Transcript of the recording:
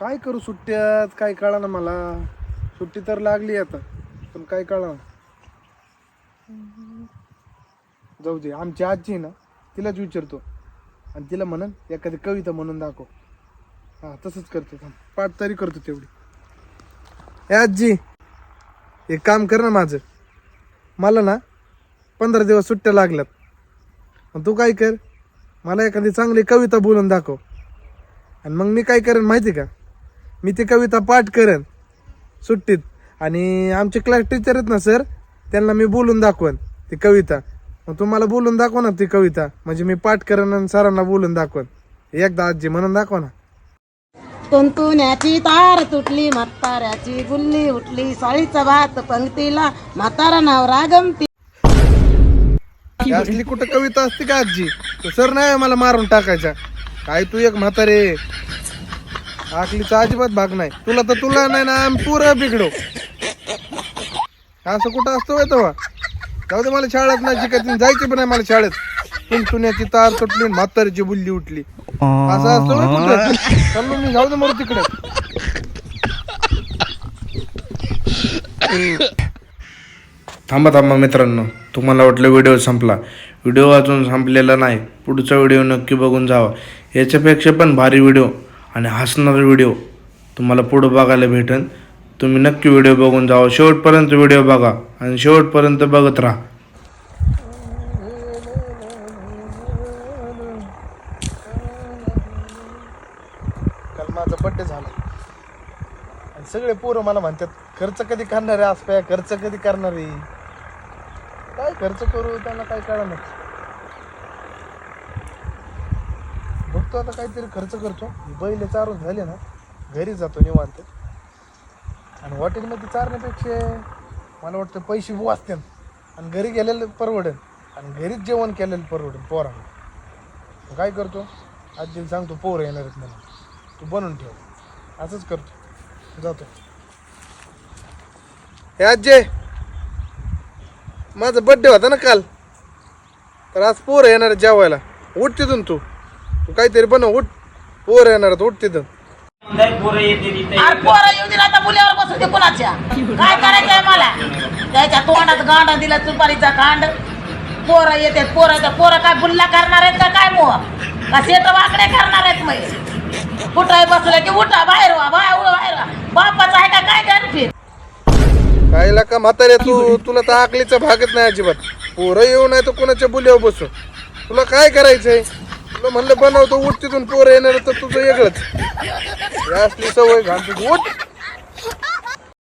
काय करू सुट्ट्यात? काय कळा ना मला? सुट्टी तर लागली आता पण काय कळा जाऊ दे आमची आजी आहे ना तिलाच विचारतो. आणि तिला म्हणन एखादी कविता म्हणून दाखव. हा तसंच करतो थांब. पाठ तरी करतो तेवढी. ए आजी एक काम कर ना माझं. मला ना पंधरा दिवस सुट्ट्या लागल्यात. मग तू काय कर? मला एखादी चांगली कविता बोलून दाखव. आणि मग मी काय करेन माहिती का? मी ती कविता पाठ करेन सुट्टीत. आणि आमचे क्लास टीचर आहेत ना सर त्यांना मी बोलून दाखवन ती कविता. मग तुम्हाला बोलून दाखव ना ती कविता. म्हणजे मी पाठ करेन आणि सरांना बोलून दाखवन. एकदा आजी म्हणून दाखव ना. तुंतुण्याची तार तुटली म्हाताऱ्याची गुल्ली उठली साळीचा भात पंक्तीला म्हातारा नवरा गमती ही असली कुठं कविता असते का आजी? सर नाही मला मारून टाकायचा. काय तू एक म्हातारे? आकलीचा अजिबात भाग नाही. तुला तर तुला नाही ना आम्ही पुरं बिघडो. असं कुठं असतं तेव्हा? जाऊ दे मला शाळेत नाही शिकायची. जायची पण नाही मला शाळेत. तुमची तार तुटली म्हातारीची बुल्ली उठली. असं असतो होय कुठं? चाललो मी जाऊ दे मरू तिकडे. थांबा थांबा मित्रांनो. तुम्हाला वाटलं व्हिडिओ संपला. व्हिडिओ अजून संपलेला नाही. पुढचा व्हिडिओ नक्की बघून जावा. याच्यापेक्षा पण भारी व्हिडिओ. आणि हसणारा व्हिडिओ तुम्हाला पुढं बघायला भेटेल. तुम्ही नक्की व्हिडिओ बघून जावा. शेवटपर्यंत व्हिडिओ बघा आणि शेवटपर्यंत बघत राहा. काल माझा बड्डे झाला. आणि सगळे पोरं मला म्हणतात खर्च कधी करणार आहे आसप्या खर्च कधी करणार आहे? काय खर्च करू त्यांना काय कळणार? बघतो आता काहीतरी खर्च करतो. बैल चारून झाले ना घरी जातो निवांत. आणि हॉटेलमध्ये चारण्यापेक्षा मला वाटतं पैसे वाचतील. आणि घरी गेलेलं परवडेल. आणि घरीच जेवण केलेलं परवडेल पोरांना. मग काय करतो? आजीला सांगतो पोरं येणार आहेत मला तू बनवून ठेव. असंच करतो. जातो. हे आजे माझा बड्डे होता ना काल. तर आज पोरं येणार जेवायला. उठ तिथून तू. तू काहीतरी बनव उठ. पोरं येणार उठ तिथून अरे पोरं येऊ दिला आता मुलीवर बसू दे कोणाच्या? काय करायचंय मला? त्याच्या तोंडात गांडा दिला सुपारीचा कांड. पोरं येतात पोरं पोरं काय बुल्ला करणार आहेत का काय मोह का शेत वाकडे करणार आहेत मग? कुठं बसलं की उठा बाहेर व्हा बाहेर व्हा, बाहेर. बापाचं आहे का काय गणफित काय का म्हातारे तू तुला तर आकलीचा भागत नाही अजिबात. पोरं येऊ नाही तर कोणाच्या बुल्यावर बसू? तुला काय करायचंय? तुला म्हणलं बनवतो उठ तिथून पोरं येणार तर तुझं वेगळंच. असली सवय घालतो. उठ!